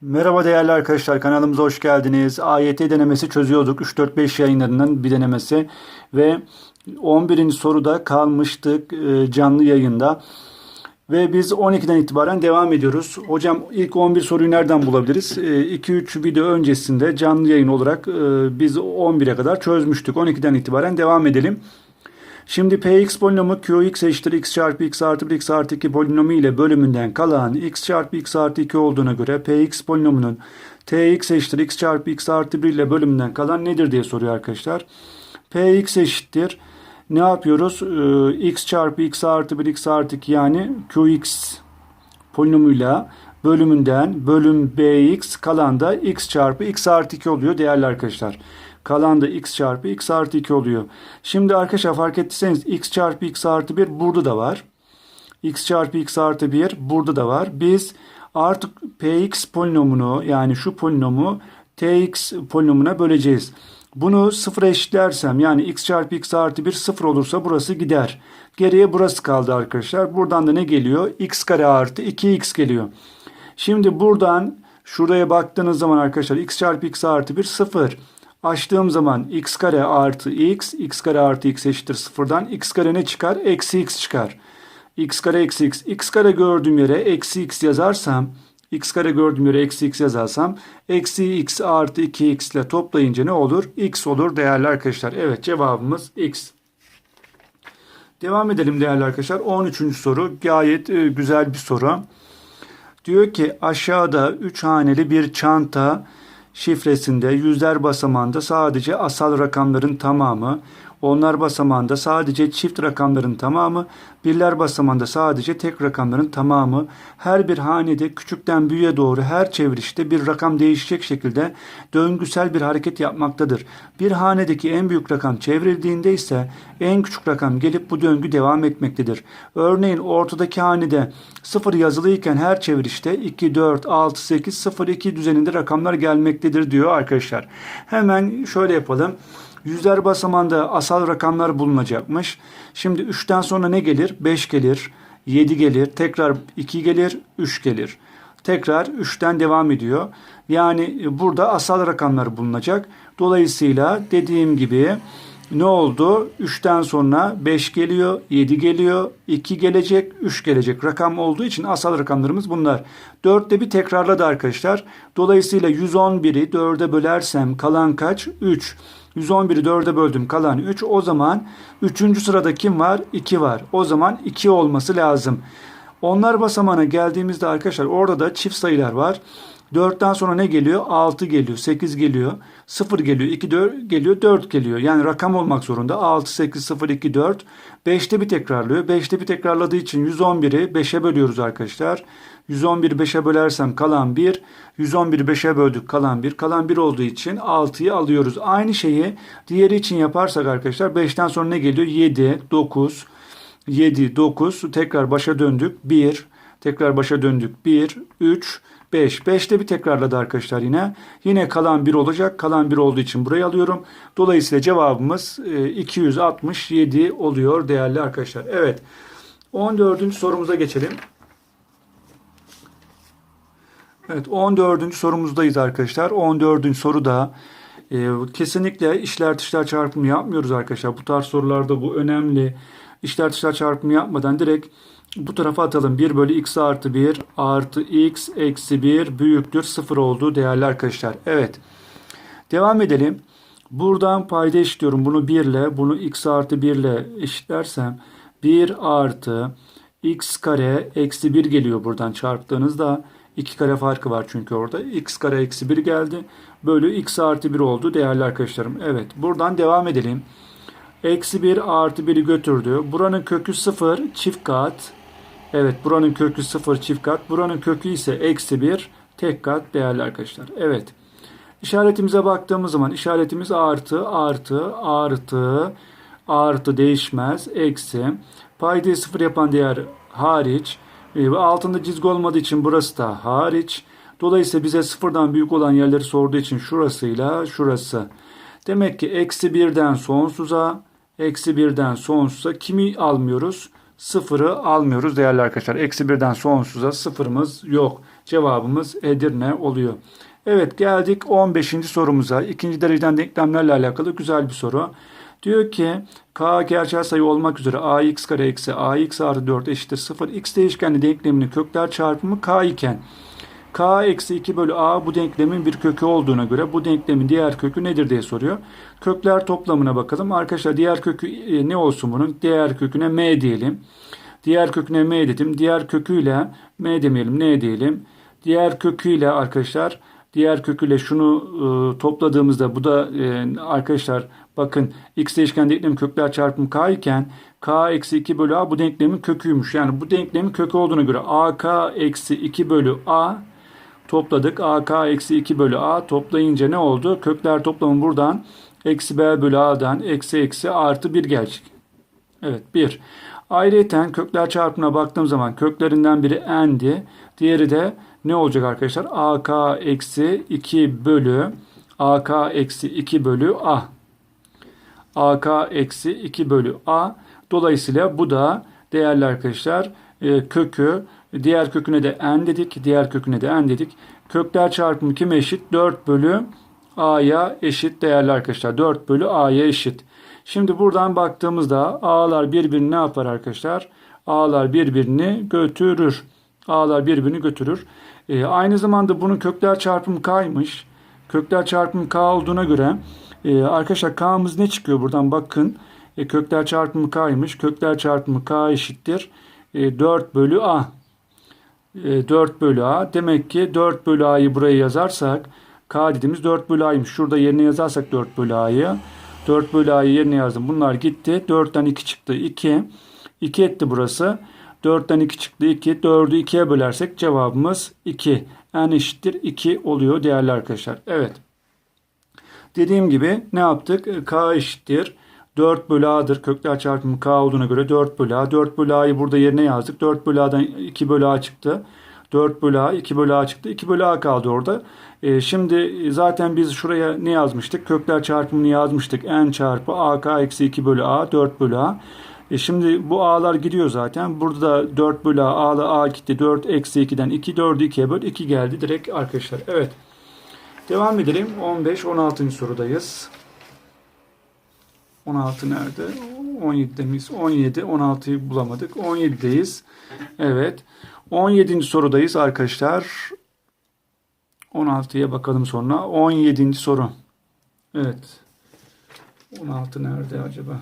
Merhaba değerli arkadaşlar kanalımıza hoş geldiniz. AYT denemesi çözüyorduk. 3-4-5 yayınlarından bir denemesi ve 11. soruda kalmıştık e, canlı yayında. Ve biz 12'den itibaren devam ediyoruz. Hocam ilk 11 soruyu nereden bulabiliriz? 2-3 video öncesinde canlı yayın olarak e, biz 11'e kadar çözmüştük. 12'den itibaren devam edelim. Şimdi px polinomu qx eşittir x çarpı x artı 1 x artı 2 polinomu ile bölümünden kalan x çarpı x artı 2 olduğuna göre px polinomunun tx eşittir x çarpı x artı 1 ile bölümünden kalan nedir diye soruyor arkadaşlar. px eşittir ne yapıyoruz? Ee, x çarpı x artı 1 x artı 2 yani qx polinomuyla bölümünden bölüm bx kalan da x çarpı x artı 2 oluyor değerli arkadaşlar. Kalan da x çarpı x artı 2 oluyor. Şimdi arkadaşlar fark ettiyseniz x çarpı x artı 1 burada da var. x çarpı x artı 1 burada da var. Biz artık px polinomunu yani şu polinomu tx polinomuna böleceğiz. Bunu sıfıra eşitlersem yani x çarpı x artı 1 sıfır olursa burası gider. Geriye burası kaldı arkadaşlar. Buradan da ne geliyor? x kare artı 2x geliyor. Şimdi buradan şuraya baktığınız zaman arkadaşlar x çarpı x artı 1 sıfır. Açtığım zaman x kare artı x, x kare artı x eşittir sıfırdan. x kare ne çıkar? Eksi x çıkar. x kare eksi x. x kare gördüğüm yere eksi x yazarsam, x kare gördüğüm yere eksi x yazarsam, eksi x artı 2x ile toplayınca ne olur? x olur değerli arkadaşlar. Evet cevabımız x. Devam edelim değerli arkadaşlar. 13. soru gayet e, güzel bir soru. Diyor ki aşağıda 3 haneli bir çanta şifresinde yüzler basamağında sadece asal rakamların tamamı, onlar basamağında sadece çift rakamların tamamı, birler basamağında sadece tek rakamların tamamı, her bir hanede küçükten büyüğe doğru her çevirişte bir rakam değişecek şekilde döngüsel bir hareket yapmaktadır. Bir hanedeki en büyük rakam çevrildiğinde ise en küçük rakam gelip bu döngü devam etmektedir. Örneğin ortadaki hanede 0 yazılıyken her çevirişte 2, 4, 6, 8, 0, 2 düzeninde rakamlar gelmektedir diyor arkadaşlar. Hemen şöyle yapalım. Yüzler basamağında asal rakamlar bulunacakmış. Şimdi 3'ten sonra ne gelir? 5 gelir, 7 gelir, tekrar 2 gelir, 3 gelir. Tekrar 3'ten devam ediyor. Yani burada asal rakamlar bulunacak. Dolayısıyla dediğim gibi ne oldu? 3'ten sonra 5 geliyor, 7 geliyor, 2 gelecek, 3 gelecek. Rakam olduğu için asal rakamlarımız bunlar. 4'te bir tekrarladı arkadaşlar. Dolayısıyla 111'i 4'e bölersem kalan kaç? 3. 111'i 4'e böldüm kalan 3. O zaman 3. sırada kim var? 2 var. O zaman 2 olması lazım. Onlar basamağına geldiğimizde arkadaşlar orada da çift sayılar var. 4'ten sonra ne geliyor? 6 geliyor, 8 geliyor, 0 geliyor, 2 4 geliyor, 4 geliyor. Yani rakam olmak zorunda. 6, 8, 0, 2, 4. 5'te bir tekrarlıyor. 5'te bir tekrarladığı için 111'i 5'e bölüyoruz arkadaşlar. 111'i 5'e bölersem kalan 1. 111'i 5'e böldük kalan 1. Kalan 1 olduğu için 6'yı alıyoruz. Aynı şeyi diğeri için yaparsak arkadaşlar 5'ten sonra ne geliyor? 7, 9, 7, 9. Tekrar başa döndük. 1. Tekrar başa döndük. 1, 3, 5. 5'te bir tekrarladı arkadaşlar yine. Yine kalan 1 olacak. Kalan 1 olduğu için burayı alıyorum. Dolayısıyla cevabımız 267 oluyor değerli arkadaşlar. Evet. 14. sorumuza geçelim. Evet 14. sorumuzdayız arkadaşlar. 14. soruda e, kesinlikle işler dışlar çarpımı yapmıyoruz arkadaşlar. Bu tarz sorularda bu önemli. İşler dışlar çarpımı yapmadan direkt bu tarafa atalım. 1 bölü x artı 1 artı x eksi 1 büyüktür 0 olduğu değerli arkadaşlar. Evet. Devam edelim. Buradan payda eşitliyorum. Bunu 1 ile bunu x artı 1 ile eşitlersem 1 artı x kare eksi 1 geliyor buradan çarptığınızda. 2 kare farkı var çünkü orada. x kare eksi 1 geldi. Bölü x artı 1 oldu değerli arkadaşlarım. Evet buradan devam edelim. Eksi 1 artı 1'i götürdü. Buranın kökü 0 çift kat. Evet buranın kökü 0 çift kat. Buranın kökü ise eksi 1 tek kat değerli arkadaşlar. Evet. İşaretimize baktığımız zaman işaretimiz artı artı artı artı değişmez. Eksi. Paydayı 0 yapan değer hariç. Ve altında çizgi olmadığı için burası da hariç. Dolayısıyla bize sıfırdan büyük olan yerleri sorduğu için şurasıyla şurası. Demek ki eksi birden sonsuza, eksi birden sonsuza kimi almıyoruz? Sıfırı almıyoruz değerli arkadaşlar. Eksi birden sonsuza sıfırımız yok. Cevabımız Edirne oluyor. Evet geldik 15. sorumuza. İkinci dereceden denklemlerle alakalı güzel bir soru. Diyor ki k gerçel sayı olmak üzere ax kare eksi ax artı 4 eşittir 0. x değişkenli denkleminin kökler çarpımı k iken k eksi 2 bölü a bu denklemin bir kökü olduğuna göre bu denklemin diğer kökü nedir diye soruyor. Kökler toplamına bakalım. Arkadaşlar diğer kökü e, ne olsun bunun? Diğer köküne m diyelim. Diğer köküne m dedim. Diğer köküyle m demeyelim ne diyelim. Diğer köküyle arkadaşlar diğer köküyle şunu e, topladığımızda bu da e, arkadaşlar bakın x değişken denklemin kökler çarpımı k iken k eksi 2 bölü a bu denklemin köküymüş. Yani bu denklemin kökü olduğuna göre ak eksi 2 bölü a topladık. AK eksi 2 bölü A toplayınca ne oldu? Kökler toplamı buradan eksi B bölü A'dan eksi eksi artı 1 gelecek. Evet 1. Ayrıyeten kökler çarpımına baktığım zaman köklerinden biri n'di. Diğeri de ne olacak arkadaşlar? AK eksi 2 bölü AK eksi 2 bölü A. AK eksi 2 bölü A. Dolayısıyla bu da değerli arkadaşlar e, kökü diğer köküne de n dedik. Diğer köküne de n dedik. Kökler çarpımı kime eşit? 4 bölü a'ya eşit değerli arkadaşlar. 4 bölü a'ya eşit. Şimdi buradan baktığımızda a'lar birbirini ne yapar arkadaşlar? a'lar birbirini götürür. a'lar birbirini götürür. E, aynı zamanda bunun kökler çarpımı k'ymış. Kökler çarpımı k olduğuna göre e, arkadaşlar k'mız ne çıkıyor buradan bakın. E, kökler çarpımı k'ymış. Kökler çarpımı k eşittir. E, 4 bölü a. E, 4 bölü a. Demek ki 4 bölü a'yı buraya yazarsak k dediğimiz 4 bölü a'ymış. Şurada yerine yazarsak 4 bölü a'yı. 4 bölü a'yı yerine yazdım. Bunlar gitti. 4'ten 2 çıktı. 2. 2 etti burası. 4'ten 2 çıktı 2. 4'ü 2'ye bölersek cevabımız 2. n eşittir 2 oluyor değerli arkadaşlar. Evet. Dediğim gibi ne yaptık? K eşittir. 4 bölü A'dır. Kökler çarpımı K olduğuna göre 4 bölü A. 4 bölü A'yı burada yerine yazdık. 4 bölü A'dan 2 bölü A çıktı. 4 bölü A, 2 bölü A çıktı. 2 bölü A kaldı orada. E, şimdi zaten biz şuraya ne yazmıştık? Kökler çarpımını yazmıştık. N çarpı AK eksi 2 bölü A, 4 bölü A. E şimdi bu A'lar gidiyor zaten. Burada da 4 bölü A, A'lı A gitti. 4 eksi 2'den 2, 4'ü 2'ye böl. 2 geldi direkt arkadaşlar. Evet. Devam edelim. 15, 16. sorudayız. 16 nerede? 17'de miyiz? 17. 16'yı bulamadık. 17'deyiz. Evet. 17. sorudayız arkadaşlar. 16'ya bakalım sonra. 17. soru. Evet. 16 nerede acaba?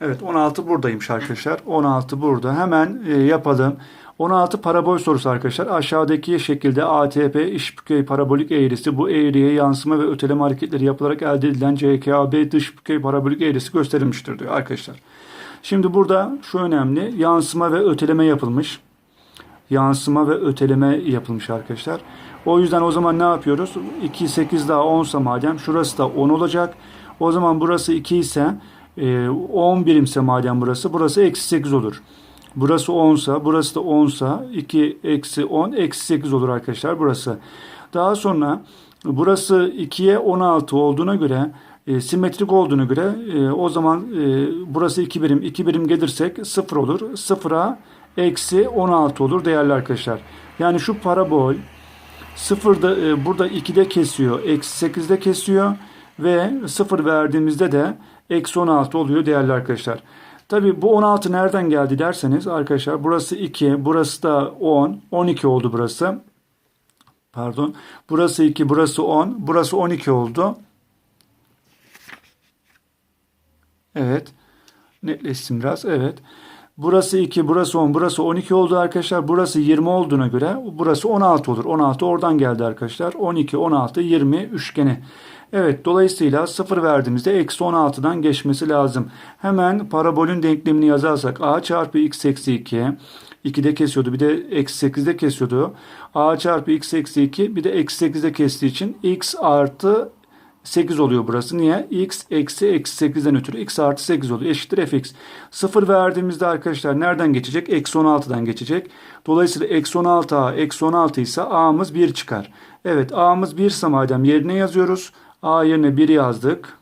Evet 16 buradaymış arkadaşlar. 16 burada. Hemen e, yapalım. 16 parabol sorusu arkadaşlar. Aşağıdaki şekilde ATP işbükey parabolik eğrisi bu eğriye yansıma ve öteleme hareketleri yapılarak elde edilen CKAB dış bükey parabolik eğrisi gösterilmiştir diyor arkadaşlar. Şimdi burada şu önemli. Yansıma ve öteleme yapılmış. Yansıma ve öteleme yapılmış arkadaşlar. O yüzden o zaman ne yapıyoruz? 2, 8 daha 10 ise madem şurası da 10 olacak. O zaman burası 2 ise 10 birimse madem burası burası eksi 8 olur. Burası 10 sa burası da 10 sa 2 eksi 10 eksi 8 olur arkadaşlar burası. Daha sonra burası 2'ye 16 olduğuna göre e, simetrik olduğuna göre e, o zaman e, burası 2 birim 2 birim gelirsek 0 olur. 0'a eksi 16 olur değerli arkadaşlar. Yani şu parabol 0'da e, burada 2'de kesiyor. Eksi 8'de kesiyor. Ve 0 verdiğimizde de eksi 16 oluyor değerli arkadaşlar. Tabi bu 16 nereden geldi derseniz arkadaşlar burası 2 burası da 10 12 oldu burası. Pardon burası 2 burası 10 burası 12 oldu. Evet netleşsin biraz evet. Burası 2, burası 10, burası 12 oldu arkadaşlar. Burası 20 olduğuna göre burası 16 olur. 16 oradan geldi arkadaşlar. 12, 16, 20 üçgeni. Evet dolayısıyla 0 verdiğimizde eksi 16'dan geçmesi lazım. Hemen parabolün denklemini yazarsak a çarpı x eksi 2 2'de kesiyordu bir de eksi 8'de kesiyordu. a çarpı x eksi 2 bir de eksi 8'de kestiği için x artı 8 oluyor burası. Niye? x eksi eksi 8'den ötürü x artı 8 oluyor. Eşittir fx. 0 verdiğimizde arkadaşlar nereden geçecek? Eksi 16'dan geçecek. Dolayısıyla eksi 16a eksi 16 ise a'mız 1 çıkar. Evet a'mız 1 ise madem yerine yazıyoruz. A yerine 1 yazdık.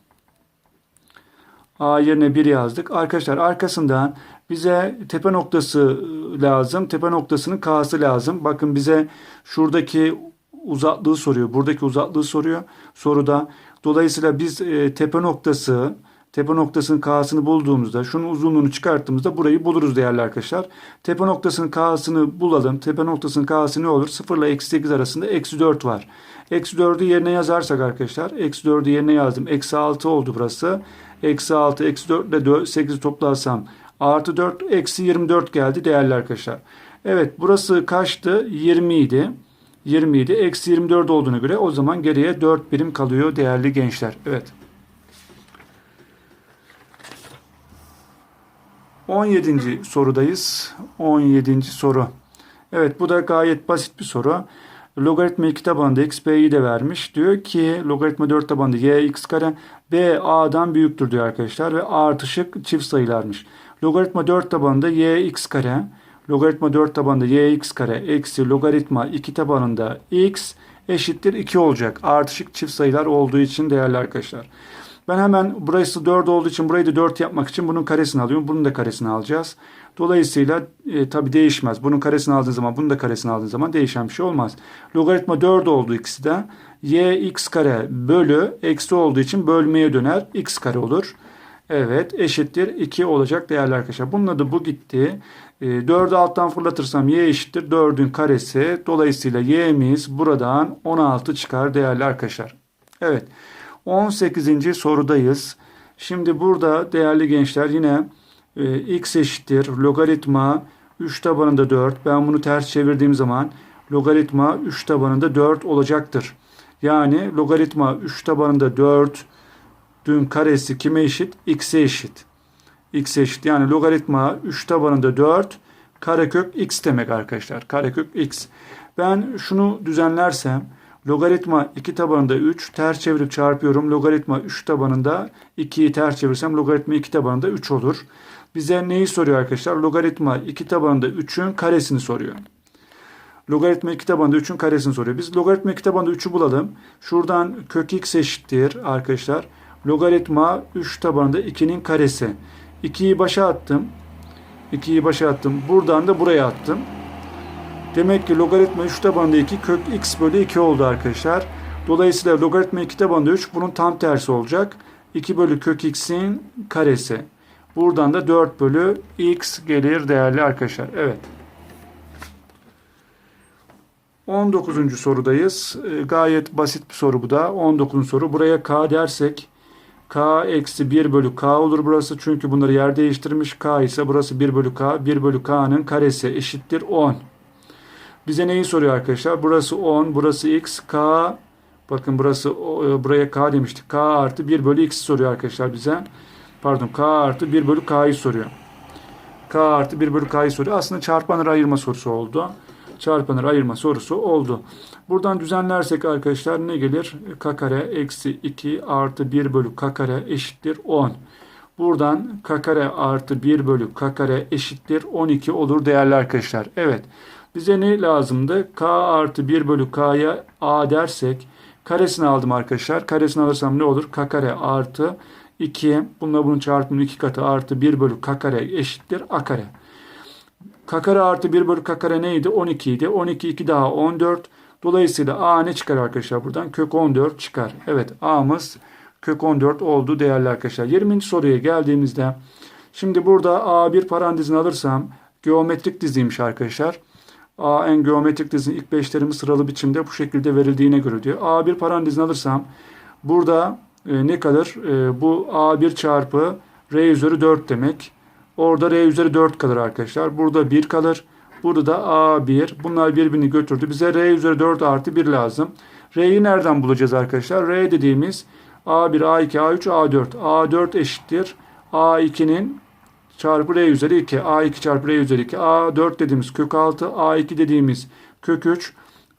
A yerine 1 yazdık. Arkadaşlar arkasından bize tepe noktası lazım. Tepe noktasının K'sı lazım. Bakın bize şuradaki uzaklığı soruyor. Buradaki uzaklığı soruyor soruda. Dolayısıyla biz e, tepe noktası tepe noktasının K'sını bulduğumuzda şunun uzunluğunu çıkarttığımızda burayı buluruz değerli arkadaşlar. Tepe noktasının K'sını bulalım. Tepe noktasının K'sı ne olur? 0 ile eksi 8 arasında eksi 4 var. Eksi 4'ü yerine yazarsak arkadaşlar. Eksi 4'ü yerine yazdım. Eksi 6 oldu burası. Eksi 6, eksi 4 ile 8'i toplarsam artı 4, eksi 24 geldi değerli arkadaşlar. Evet burası kaçtı? 20 idi. 20 idi. Eksi 24 olduğuna göre o zaman geriye 4 birim kalıyor değerli gençler. Evet. 17. sorudayız. 17. soru. Evet bu da gayet basit bir soru. Logaritma 2 tabanında x b'yi de vermiş. Diyor ki logaritma 4 tabanında y x kare b a'dan büyüktür diyor arkadaşlar. Ve artışık çift sayılarmış. Logaritma 4 tabanında y x kare logaritma 4 tabanında y x kare eksi logaritma 2 tabanında x eşittir 2 olacak. Artışık çift sayılar olduğu için değerli arkadaşlar. Ben hemen burası 4 olduğu için burayı da 4 yapmak için bunun karesini alıyorum. Bunun da karesini alacağız. Dolayısıyla e, tabi değişmez. Bunun karesini aldığın zaman bunun da karesini aldığın zaman değişen bir şey olmaz. Logaritma 4 oldu ikisi de. y x kare bölü eksi olduğu için bölmeye döner. x kare olur. Evet eşittir 2 olacak değerli arkadaşlar. Bunun adı bu gitti. E, 4'ü alttan fırlatırsam y eşittir 4'ün karesi. Dolayısıyla y'miz buradan 16 çıkar değerli arkadaşlar. Evet. 18. sorudayız. Şimdi burada değerli gençler yine e, x eşittir logaritma 3 tabanında 4. Ben bunu ters çevirdiğim zaman logaritma 3 tabanında 4 olacaktır. Yani logaritma 3 tabanında 4 dün karesi kime eşit? x'e eşit. x eşit. Yani logaritma 3 tabanında 4 karekök x demek arkadaşlar. Karekök x. Ben şunu düzenlersem Logaritma 2 tabanında 3 ters çevirip çarpıyorum. Logaritma 3 tabanında 2'yi ters çevirsem logaritma 2 tabanında 3 olur. Bize neyi soruyor arkadaşlar? Logaritma 2 tabanında 3'ün karesini soruyor. Logaritma 2 tabanında 3'ün karesini soruyor. Biz logaritma 2 tabanında 3'ü bulalım. Şuradan kök x eşittir arkadaşlar. Logaritma 3 tabanında 2'nin karesi. 2'yi başa attım. 2'yi başa attım. Buradan da buraya attım. Demek ki logaritma 3 tabanında 2 kök x bölü 2 oldu arkadaşlar. Dolayısıyla logaritma 2 tabanında 3 bunun tam tersi olacak. 2 bölü kök x'in karesi. Buradan da 4 bölü x gelir değerli arkadaşlar. Evet. 19. sorudayız. E, gayet basit bir soru bu da. 19. soru. Buraya k dersek k eksi 1 bölü k olur burası. Çünkü bunları yer değiştirmiş. k ise burası 1 bölü k. 1 bölü k'nın karesi eşittir 10. Bize neyi soruyor arkadaşlar? Burası 10, burası x, k. Bakın burası e, buraya k demiştik. k artı 1 bölü x soruyor arkadaşlar bize. Pardon k artı 1 bölü k'yı soruyor. k artı 1 bölü k'yı soruyor. Aslında çarpanları ayırma sorusu oldu. Çarpanları ayırma sorusu oldu. Buradan düzenlersek arkadaşlar ne gelir? k kare eksi 2 artı 1 bölü k kare eşittir 10. Buradan k kare artı 1 bölü k kare eşittir 12 olur değerli arkadaşlar. Evet. Bize ne lazımdı? K artı 1 bölü K'ya A dersek karesini aldım arkadaşlar. Karesini alırsam ne olur? K kare artı 2 bununla bunun çarpımının 2 katı artı 1 bölü K kare eşittir A kare. K kare artı 1 bölü K kare neydi? 12 idi. 12 2 daha 14. Dolayısıyla A ne çıkar arkadaşlar buradan? Kök 14 çıkar. Evet A'mız kök 14 oldu değerli arkadaşlar. 20. soruya geldiğimizde şimdi burada A1 parantezini alırsam geometrik diziymiş arkadaşlar. AN geometrik dizinin ilk beşlerimi sıralı biçimde bu şekilde verildiğine göre diyor. A1 parantezini alırsam burada e, ne kalır? E, bu A1 çarpı R üzeri 4 demek. Orada R üzeri 4 kalır arkadaşlar. Burada 1 kalır. Burada da A1. Bunlar birbirini götürdü. Bize R üzeri 4 artı 1 lazım. R'yi nereden bulacağız arkadaşlar? R dediğimiz A1, A2, A3, A4. A4 eşittir. A2'nin çarpı r üzeri 2. A2 çarpı r üzeri 2. A4 dediğimiz kök 6. A2 dediğimiz kök 3.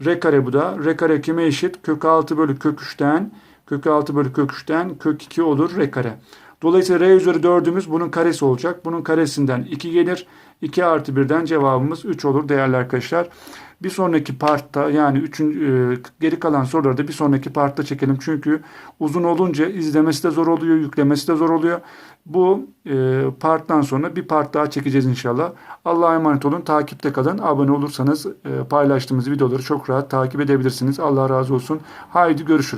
R kare bu da. R kare kime eşit? Kök 6 bölü kök 3'ten kök 6 bölü kök 3'ten kök 2 olur R kare. Dolayısıyla R üzeri 4'ümüz bunun karesi olacak. Bunun karesinden 2 gelir. 2 artı 1'den cevabımız 3 olur değerli arkadaşlar. Bir sonraki partta yani üçün, e, geri kalan soruları da bir sonraki partta çekelim. Çünkü uzun olunca izlemesi de zor oluyor, yüklemesi de zor oluyor. Bu e, parttan sonra bir part daha çekeceğiz inşallah. Allah'a emanet olun, takipte kalın. Abone olursanız e, paylaştığımız videoları çok rahat takip edebilirsiniz. Allah razı olsun. Haydi görüşürüz.